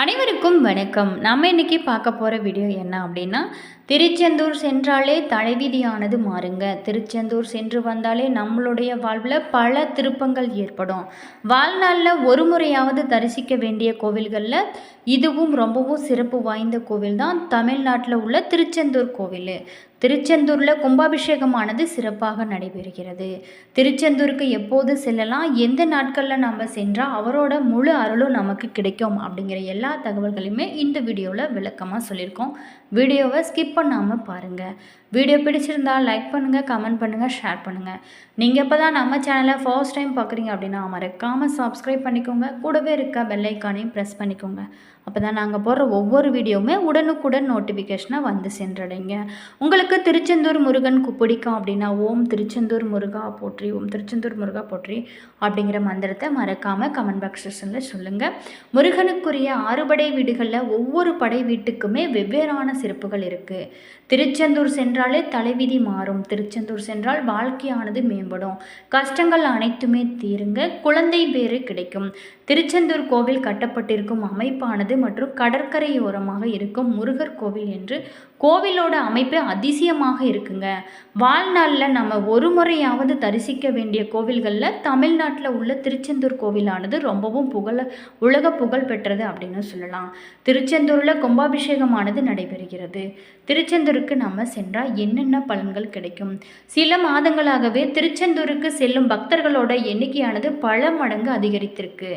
அனைவருக்கும் வணக்கம். நம்ம இன்னைக்கு பார்க்க போகிற வீடியோ என்ன அப்படின்னா திருச்செந்தூர் சென்றாலே தலைவிதியானது மாறுங்க. திருச்செந்தூர் சென்று வந்தாலே நம்மளுடைய வாழ்வில் பல திருப்பங்கள் ஏற்படும். வாழ்நாளில் ஒரு முறையாவது தரிசிக்க வேண்டிய கோவில்களில் இதுவும் ரொம்பவும் சிறப்பு வாய்ந்த கோவில் தான் தமிழ்நாட்டில் உள்ள திருச்செந்தூர் கோவில். திருச்செந்தூரில் கும்பாபிஷேகமானது சிறப்பாக நடைபெறுகிறது. திருச்செந்தூருக்கு எப்போது செல்லலாம் எந்த நாட்களில் நம்ம சென்றால் அவரோட முழு அருளும் நமக்கு கிடைக்கும் அப்படிங்கிற எல்லா தகவல்களையுமே இந்த வீடியோவில் விளக்கமாக சொல்லியிருக்கோம். வீடியோவை ஸ்கிப் பண்ணாமல் பாருங்கள் வீடியோ பிடிச்சிருந்தால் லைக் பண்ணுங்கள் கமெண்ட் பண்ணுங்கள் ஷேர் பண்ணுங்கள் நீங்கள் இப்போ தான் நம்ம சேனலை ஃபர்ஸ்ட் டைம் பார்க்குறீங்க அப்படின்னா மறக்காமல் சப்ஸ்கிரைப் பண்ணிக்கோங்க. கூடவே இருக்க பெல்லைக்கானையும் ப்ரெஸ் பண்ணிக்கோங்க. அப்போ தான் நாங்கள் போடுற ஒவ்வொரு வீடியோவுமே உடனுக்குடன் நோட்டிஃபிகேஷனாக வந்து சென்றடைங்க. உங்களுக்கு திருச்செந்தூர் முருகன் பிடிக்கும் அப்படின்னா ஓம் திருச்செந்தூர் முருகா போற்றி ஓம் திருச்செந்தூர் முருகா போற்றி அப்படிங்கிற மந்திரத்தை மறக்காமல் கமெண்ட் பாக்ஸ் செஷனில் சொல்லுங்கள் முருகனுக்குரிய ஆறுபடை வீடுகளில் ஒவ்வொரு படை வீட்டுக்குமே வெவ்வேறான சிறப்புகள் இருக்குது திருச்செந்தூர் சென்ற சென்றாலே தலைவிதி மாறும். திருச்செந்தூர் சென்றால் வாழ்க்கையானது மேம்படும். கஷ்டங்கள் அனைத்துமே தீருங்க குழந்தை பேறு கிடைக்கும். திருச்செந்தூர் கோவில் கட்டப்பட்டிருக்கும் அமைப்பானது மற்றும் கடற்கரையோரமாக இருக்கும் முருகர் கோவில் என்று கோவிலோட அமைப்பு அதிசயமாக இருக்குங்க. வாழ்நாளில் நம்ம ஒரு முறையாவது தரிசிக்க வேண்டிய கோவில்களில் தமிழ்நாட்டில் உள்ள திருச்செந்தூர் கோவிலானது ரொம்பவும் புகழ உலக புகழ் பெற்றது அப்படின்னு சொல்லலாம். திருச்செந்தூரில் கும்பாபிஷேகமானது நடைபெறுகிறது. திருச்செந்தூருக்கு நம்ம சென்றால் என்னென்ன பலன்கள் கிடைக்கும்? சில மாதங்களாகவே திருச்செந்தூருக்கு செல்லும் பக்தர்களோட எண்ணிக்கையானது பல மடங்கு அதிகரித்திருக்கு.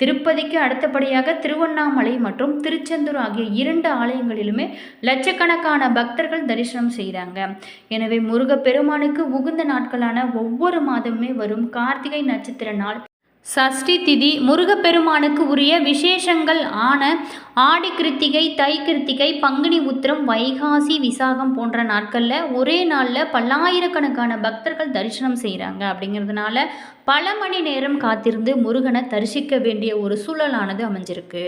திருப்பதிக்கு அடுத்தபடியாக திருவண்ணாமலை மற்றும் திருச்செந்தூர் ஆகிய இரண்டு ஆலயங்களிலுமே லட்சக்கணக்கான பக்தர்கள் தரிசனம் செய்கிறாங்க எனவே முருகப்பெருமானுக்கு உகுந்த நாட்களான ஒவ்வொரு மாதமுமே வரும் கார்த்திகை நட்சத்திர நாள் சஷ்டி திதி முருகப்பெருமானுக்கு உரிய விசேஷங்கள் ஆன ஆடி கிருத்திகை தை கிருத்திகை பங்குனி உத்திரம் வைகாசி விசாகம் போன்ற நாட்களில் ஒரே நாளில் பல்லாயிரக்கணக்கான பக்தர்கள் தரிசனம் செய்கிறாங்க அப்படிங்கிறதுனால பல மணி நேரம் காத்திருந்து முருகனை தரிசிக்க வேண்டிய ஒரு சூழலானது அமைஞ்சிருக்கு.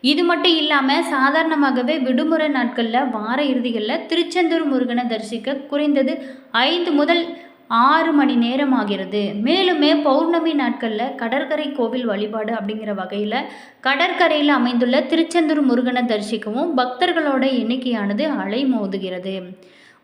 இது மட்டும் இல்லாமல் சாதாரணமாகவே விடுமுறை நாட்களில் வார இறுதிகளில் திருச்செந்தூர் முருகனை தரிசிக்க குறைந்தது ஐந்து முதல் ஆறு மணி நேரம் ஆகிறது மேலுமே பௌர்ணமி நாட்களில் கடற்கரை கோவில் வழிபாடு அப்படிங்கிற வகையில் கடற்கரையில் அமைந்துள்ள திருச்செந்தூர் முருகனை தரிசிக்கவும் பக்தர்களோட எண்ணிக்கையானது அலைமோதுகிறது.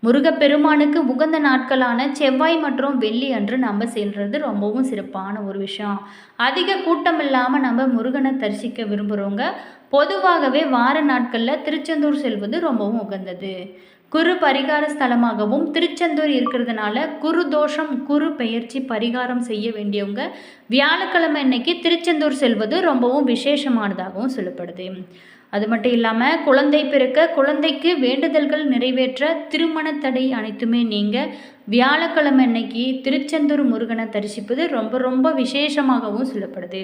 முருகப்பெருமானுக்கு உகந்த நாட்களான செவ்வாய் மற்றும் வெள்ளி அன்று நம்ம செல்றது ரொம்பவும் சிறப்பான ஒரு விஷயம். அதிக கூட்டம் இல்லாமல் நம்ம முருகனை தரிசிக்க விரும்புகிறவங்க பொதுவாகவே வார நாட்களில் திருச்செந்தூர் செல்வது ரொம்பவும் உகந்தது. குரு பரிகார ஸ்தலமாகவும் திருச்செந்தூர் இருக்கிறதுனால குரு தோஷம் குரு பெயர்ச்சி பரிகாரம் செய்ய வேண்டியவங்க வியாழக்கிழமை அன்னைக்கு திருச்செந்தூர் செல்வது ரொம்பவும் விசேஷமானதாகவும் சொல்லப்படுது. அது மட்டும் இல்லாமல் குழந்தை பிறக்க குழந்தைக்கு வேண்டுதல்கள் நிறைவேற்ற திருமண தடை அனைத்துமே நீங்கள் வியாழக்கிழமை அன்னைக்கு திருச்செந்தூர் முருகனை தரிசிப்பது ரொம்ப ரொம்ப விசேஷமாகவும் சொல்லப்படுது.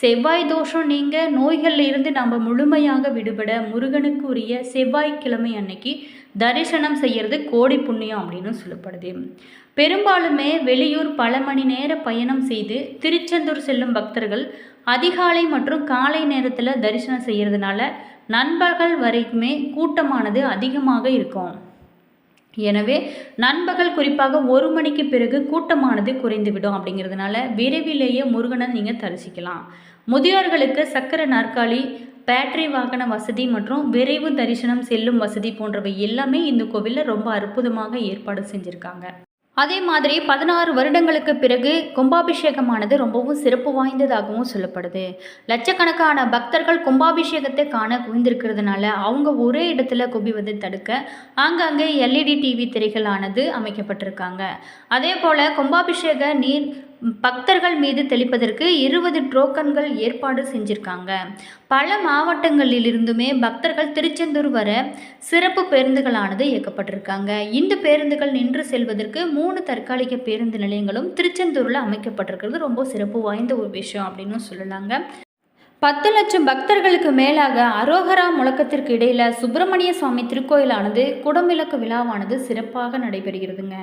செவ்வாய் தோஷம் நீங்கள் நோய்களில் இருந்து நம்ம முழுமையாக விடுபட முருகனுக்கு உரிய செவ்வாய்க்கிழமை அன்னைக்கு தரிசனம் செய்யறது கோடி புண்ணியம் அப்படின்னு சொல்லப்படுது. பெரும்பாலுமே வெளியூர் பல மணி நேர பயணம் செய்து திருச்செந்தூர் செல்லும் பக்தர்கள் அதிகாலை மற்றும் காலை நேரத்தில் தரிசனம் செய்கிறதுனால நண்பர்கள் வரைக்குமே கூட்டமானது அதிகமாக இருக்கும். எனவே நண்பகல் குறிப்பாக ஒரு மணிக்கு பிறகு கூட்டமானது குறைந்துவிடும் அப்படிங்கிறதுனால விரைவிலேயே முருகனை நீங்கள் தரிசிக்கலாம். முதியோர்களுக்கு சக்கர நாற்காலி பேட்டரி வாகன வசதி மற்றும் விரைவு தரிசனம் செல்லும் வசதி போன்றவை எல்லாமே இந்த கோவிலில் ரொம்ப அற்புதமாக ஏற்பாடு செஞ்சுருக்காங்க. அதே மாதிரி பதினாறு வருடங்களுக்கு பிறகு கும்பாபிஷேகமானது ரொம்பவும் சிறப்பு வாய்ந்ததாகவும் சொல்லப்படுது. லட்சக்கணக்கான பக்தர்கள் கும்பாபிஷேகத்தை காண குவிந்திருக்கிறதுனால அவங்க ஒரே இடத்துல குவிவதை தடுக்க ஆங்காங்கே எல்இடி டிவி திரைகளானது அமைக்கப்பட்டிருக்காங்க. அதே போல் கும்பாபிஷேக நீர் பக்தர்கள் மீது தெளிப்பதற்கு இருபது ட்ரோக்கன்கள் ஏற்பாடு செஞ்சுருக்காங்க. பல மாவட்டங்களிலிருந்துமே பக்தர்கள் திருச்செந்தூர் வர சிறப்பு பேருந்துகளானது இயக்கப்பட்டிருக்காங்க. இந்த பேருந்துகள் நின்று செல்வதற்கு மூணு தற்காலிக பேருந்து நிலையங்களும் திருச்செந்தூரில் அமைக்கப்பட்டிருக்கிறது. ரொம்ப சிறப்பு வாய்ந்த ஒரு விஷயம் அப்படின்னு சொல்லலாங்க பத்து லட்சம் பக்தர்களுக்கு மேலாக அரோகரா முழக்கத்திற்கு இடையில் சுப்பிரமணிய சுவாமி திருக்கோயிலானது குடமிளக்கு விழாவானது சிறப்பாக நடைபெறுகிறதுங்க.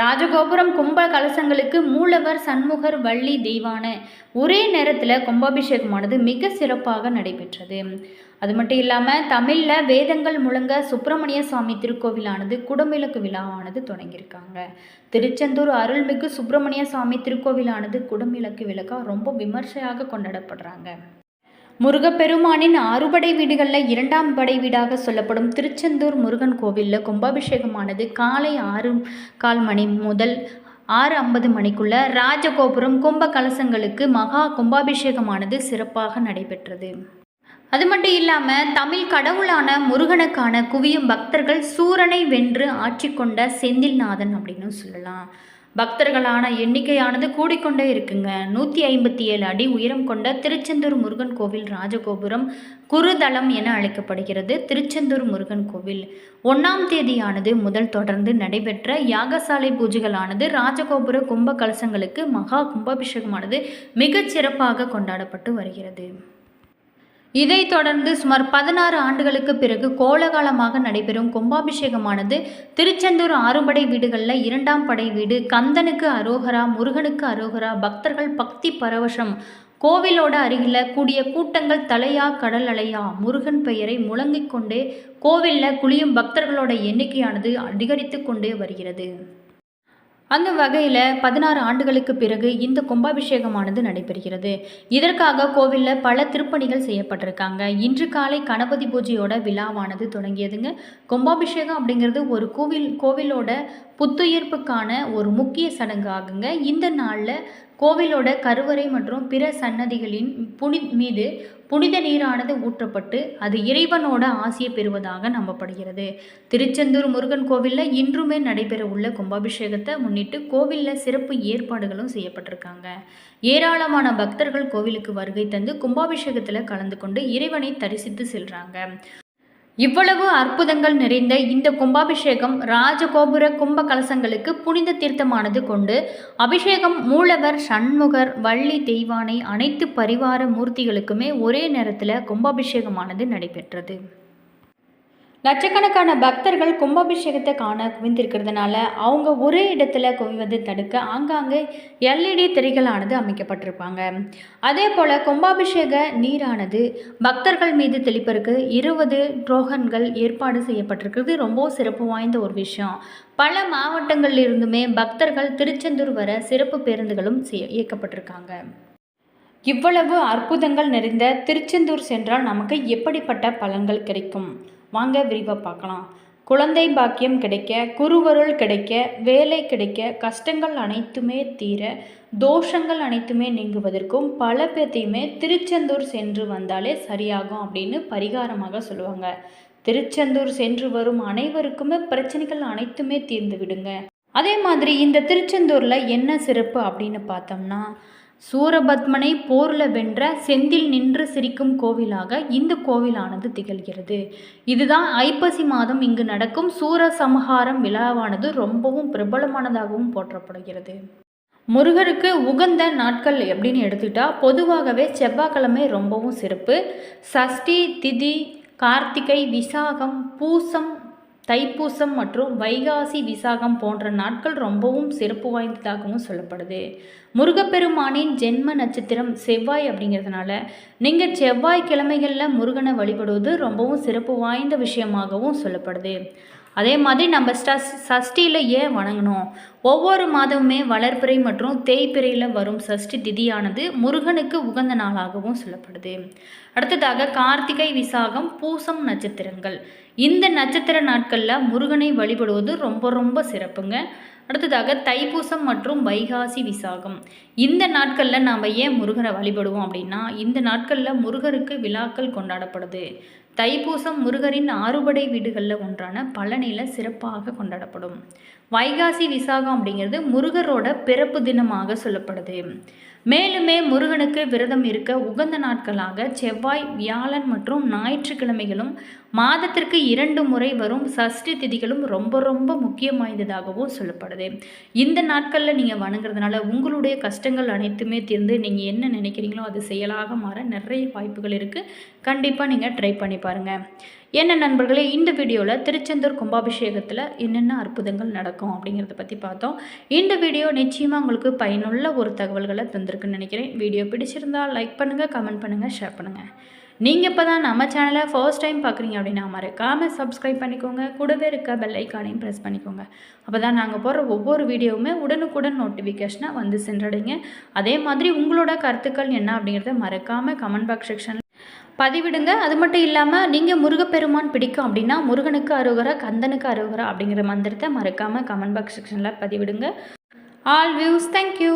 ராஜகோபுரம் கும்ப கலசங்களுக்கு மூலவர் சண்முகர் வள்ளி தெய்வான ஒரே நேரத்தில் கும்பாபிஷேகமானது மிக சிறப்பாக நடைபெற்றது. அது மட்டும் இல்லாமல் தமிழில் வேதங்கள் முழங்க சுப்பிரமணிய சுவாமி திருக்கோவிலானது குடமிளக்கு விழாவானது தொடங்கியிருக்காங்க. திருச்செந்தூர் அருள்மிகு சுப்பிரமணிய சுவாமி திருக்கோவிலானது குடமிளக்கு விளக்கா ரொம்ப விமர்சையாக கொண்டாடப்படுறாங்க. முருகப்பெருமானின் அறுபடை வீடுகளில் இரண்டாம் படை வீடாக சொல்லப்படும் திருச்செந்தூர் முருகன் கோவிலில் கும்பாபிஷேகமானது காலை ஆறு கால் மணி முதல் ஆறு ஐம்பது மணிக்குள்ள ராஜகோபுரம் கும்ப கலசங்களுக்கு மகா கும்பாபிஷேகமானது சிறப்பாக நடைபெற்றது. அது மட்டும் இல்லாமல் தமிழ் கடவுளான முருகனுக்கான குவியும் பக்தர்கள் சூரனை வென்று ஆட்சி கொண்ட செந்தில்நாதன் அப்படின்னு சொல்லலாம். பக்தர்களான எண்ணிக்கையானது கூடிக்கொண்டே இருக்குங்க. நூற்றி ஐம்பத்தி ஏழு அடி உயரம் கொண்ட திருச்செந்தூர் முருகன் கோவில் ராஜகோபுரம் குருதளம் என அழைக்கப்படுகிறது. திருச்செந்தூர் முருகன் கோவில். ஒன்றாம் தேதியானது முதல் தொடர்ந்து நடைபெற்ற யாகசாலை பூஜைகளானது ராஜகோபுர கும்ப கலசங்களுக்கு மகா கும்பாபிஷேகமானது மிகச் சிறப்பாக கொண்டாடப்பட்டு வருகிறது. இதைத் தொடர்ந்து சுமார் பதினாறு ஆண்டுகளுக்கு பிறகு கோலகாலமாக நடைபெறும் கும்பாபிஷேகமானது திருச்செந்தூர் ஆறுபடை வீடுகளில் இரண்டாம் படை வீடு கந்தனுக்கு அரோகரா முருகனுக்கு அரோகரா பக்தர்கள் பக்தி பரவசம். கோவிலோட அருகில் கூடிய கூட்டங்கள் தலையா கடல் அலையா முருகன் பெயரை முழங்கிக் கொண்டே கோவிலில் குளியும் பக்தர்களோட எண்ணிக்கையானது அதிகரித்து கொண்டே வருகிறது. அந்த வகையில் பதினாறு ஆண்டுகளுக்கு பிறகு இந்த கும்பாபிஷேகமானது நடைபெறுகிறது. இதற்காக கோவிலில் பல திருப்பணிகள் செய்யப்பட்டிருக்காங்க. இன்று காலை கணபதி பூஜையோட விழாவானது தொடங்கியதுங்க. கும்பாபிஷேகம் அப்படிங்கிறது ஒரு கோவில் கோவிலோட புத்துயிர்ப்புக்கான ஒரு முக்கிய சடங்கு ஆகுங்க. இந்த நாளில் கோவிலோட கருவறை மற்றும் பிற சன்னதிகளின் புனி மீது புனித நீரானது ஊற்றப்பட்டு அது இறைவனோட ஆசியை பெறுவதாக நம்பப்படுகிறது. திருச்செந்தூர் முருகன் கோவிலில் இன்றுமே நடைபெற உள்ள கும்பாபிஷேகத்தை முன்னிட்டு கோவிலில் சிறப்பு ஏற்பாடுகளும் செய்யப்பட்டிருக்காங்க. ஏராளமான பக்தர்கள் கோவிலுக்கு வருகை தந்து கும்பாபிஷேகத்தில் கலந்து கொண்டு இறைவனை தரிசித்து செல்கிறாங்க இவ்வளவு அற்புதங்கள் நிறைந்த இந்த கும்பாபிஷேகம் ராஜகோபுர கும்ப கலசங்களுக்கு புனித தீர்த்தமானது கொண்டு அபிஷேகம் மூலவர் சண்முகர் வள்ளி தெய்வானை அனைத்து பரிவார மூர்த்திகளுக்குமே ஒரே நேரத்தில் கும்பாபிஷேகமானது நடைபெற்றது. லட்சக்கணக்கான பக்தர்கள் கும்பாபிஷேகத்தை காண குவிந்திருக்கிறதுனால அவங்க ஒரே இடத்துல குவிவதை தடுக்க ஆங்காங்கே எல்இடி திரைகளானது அமைக்கப்பட்டிருப்பாங்க. அதே போல் கும்பாபிஷேக நீரானது பக்தர்கள் மீது தெளிப்பதற்கு இருபது ட்ரோகன்கள் ஏற்பாடு செய்யப்பட்டிருக்கிறது. ரொம்ப சிறப்பு வாய்ந்த ஒரு விஷயம். பல மாவட்டங்களில் இருந்துமே பக்தர்கள் திருச்செந்தூர் வர சிறப்பு பேருந்துகளும் இயக்கப்பட்டிருக்காங்க. இவ்வளவு அற்புதங்கள் நிறைந்த திருச்செந்தூர் சென்றால் நமக்கு எப்படிப்பட்ட பலன்கள் கிடைக்கும்? வாங்க விரிவாக பார்க்கலாம். குழந்தை பாக்கியம் கிடைக்க குருவருள் கிடைக்க வேலை கிடைக்க கஷ்டங்கள் அனைத்துமே தீர தோஷங்கள் அனைத்துமே நீங்குவதற்கும் பல பேர்த்தையுமே திருச்செந்தூர் சென்று வந்தாலே சரியாகும் அப்படின்னு பரிகாரமாக சொல்லுவாங்க. திருச்செந்தூர் சென்று வரும் அனைவருக்குமே பிரச்சனைகள் அனைத்துமே தீர்ந்து விடுங்க. அதே மாதிரி இந்த திருச்செந்தூரில் என்ன சிறப்பு அப்படின்னு பார்த்தோம்னா சூரபத்மனை போரில் வென்ற செந்தில் நின்று சிரிக்கும் கோவிலாக இந்த கோவிலானது திகழ்கிறது. இதுதான் ஐப்பசி மாதம் இங்கு நடக்கும் சூர சமஹாரம் விழாவானது ரொம்பவும் பிரபலமானதாகவும் போற்றப்படுகிறது. முருகருக்கு உகந்த நாட்கள் அப்படின்னு எடுத்துக்கிட்டால் பொதுவாகவே செவ்வாய்க்கிழமை ரொம்பவும் சிறப்பு. சஷ்டி திதி கார்த்திகை விசாகம் பூசம் தைப்பூசம் மற்றும் வைகாசி விசாகம் போன்ற நாட்கள் ரொம்பவும் சிறப்பு வாய்ந்ததாகவும் சொல்லப்படுது. முருகப்பெருமானின் ஜென்ம நட்சத்திரம் செவ்வாய் அப்படிங்கிறதுனால நீங்கள் செவ்வாய் கிழமைகளில் முருகனை வழிபடுவது ரொம்பவும் சிறப்பு வாய்ந்த விஷயமாகவும் சொல்லப்படுது. அதே மாதிரி நம்ம ஸ்டஸ் சஷ்டியில் ஏன் வணங்கணும்? ஒவ்வொரு மாதமுமே வளர்ப்பிறை மற்றும் தேய்பிறையில் வரும் சஷ்டி திதியானது முருகனுக்கு உகந்த நாளாகவும் சொல்லப்படுது. அடுத்ததாக கார்த்திகை விசாகம் பூசம் நட்சத்திரங்கள். இந்த நட்சத்திர நாட்களில் முருகனை வழிபடுவது ரொம்ப ரொம்ப சிறப்புங்க. அடுத்ததாக தைப்பூசம் மற்றும் வைகாசி விசாகம். இந்த நாட்களில் நாம் ஏன் முருகரை வழிபடுவோம் அப்படின்னா இந்த நாட்களில் முருகருக்கு விழாக்கள் கொண்டாடப்படுது. தைப்பூசம் முருகரின் ஆறுபடை வீடுகளில் ஒன்றான பழனியில் சிறப்பாக கொண்டாடப்படும். வைகாசி விசாகம் அப்படிங்கிறது முருகரோட பிறப்பு தினமாக சொல்லப்படுது. மேலுமே முருகனுக்கு விரதம் இருக்க உகந்த நாட்களாக செவ்வாய் வியாழன் மற்றும் ஞாயிற்றுக்கிழமைகளும் மாதத்திற்கு இரண்டு முறை வரும் சஷ்டி திதிகளும் ரொம்ப ரொம்ப முக்கியம் வாய்ந்ததாகவும் சொல்லப்படுது. இந்த நாட்களில் நீங்கள் வணங்குறதுனால உங்களுடைய கஷ்டங்கள் அனைத்துமே தீர்ந்து நீங்கள் என்ன நினைக்கிறீங்களோ அது செயலாக மாற நிறைய வாய்ப்புகள் இருக்குது கண்டிப்பாக நீங்கள் ட்ரை பண்ணி பாருங்கள் என்ன நண்பர்களே இந்த வீடியோவில் திருச்செந்தூர் கும்பாபிஷேகத்தில் என்னென்ன அற்புதங்கள் நடக்கும் அப்படிங்கிறத பற்றி பார்த்தோம். இந்த வீடியோ நிச்சயமாக உங்களுக்கு பயனுள்ள ஒரு தகவல்களை தந்திருக்குன்னு நினைக்கிறேன். வீடியோ பிடிச்சிருந்தால் லைக் பண்ணுங்கள் கமெண்ட் பண்ணுங்கள் ஷேர் பண்ணுங்கள் நீங்கள் இப்போ தான் நம்ம சேனலை ஃபர்ஸ்ட் டைம் பார்க்குறீங்க அப்படின்னா மறக்காமல் சப்ஸ்கிரைப் பண்ணிக்கோங்க. கூடவே இருக்க பெல் ஐக்கானையும் ப்ரெஸ் பண்ணிக்கோங்க. அப்போ தான் நாங்கள் போடுற ஒவ்வொரு வீடியோவுமே உடனுக்குடன் நோட்டிஃபிகேஷனாக வந்து சென்றடைங்க. அதே மாதிரி உங்களோட கருத்துக்கள் என்ன அப்படிங்கிறத மறக்காமல் கமெண்ட் பாக்ஸ் செக்ஷனில் பதிவிடுங்க. அது மட்டும் இல்லாமல் நீங்கள் முருகப்பெருமான் பிடிக்கும் அப்படின்னா முருகனுக்கு அருகரா கந்தனுக்கு அருகரா அப்படிங்கிற மந்திரத்தை மறக்காமல் கமெண்ட் பாக்ஸ் செக்ஷனில் பதிவிடுங்க. All views thank you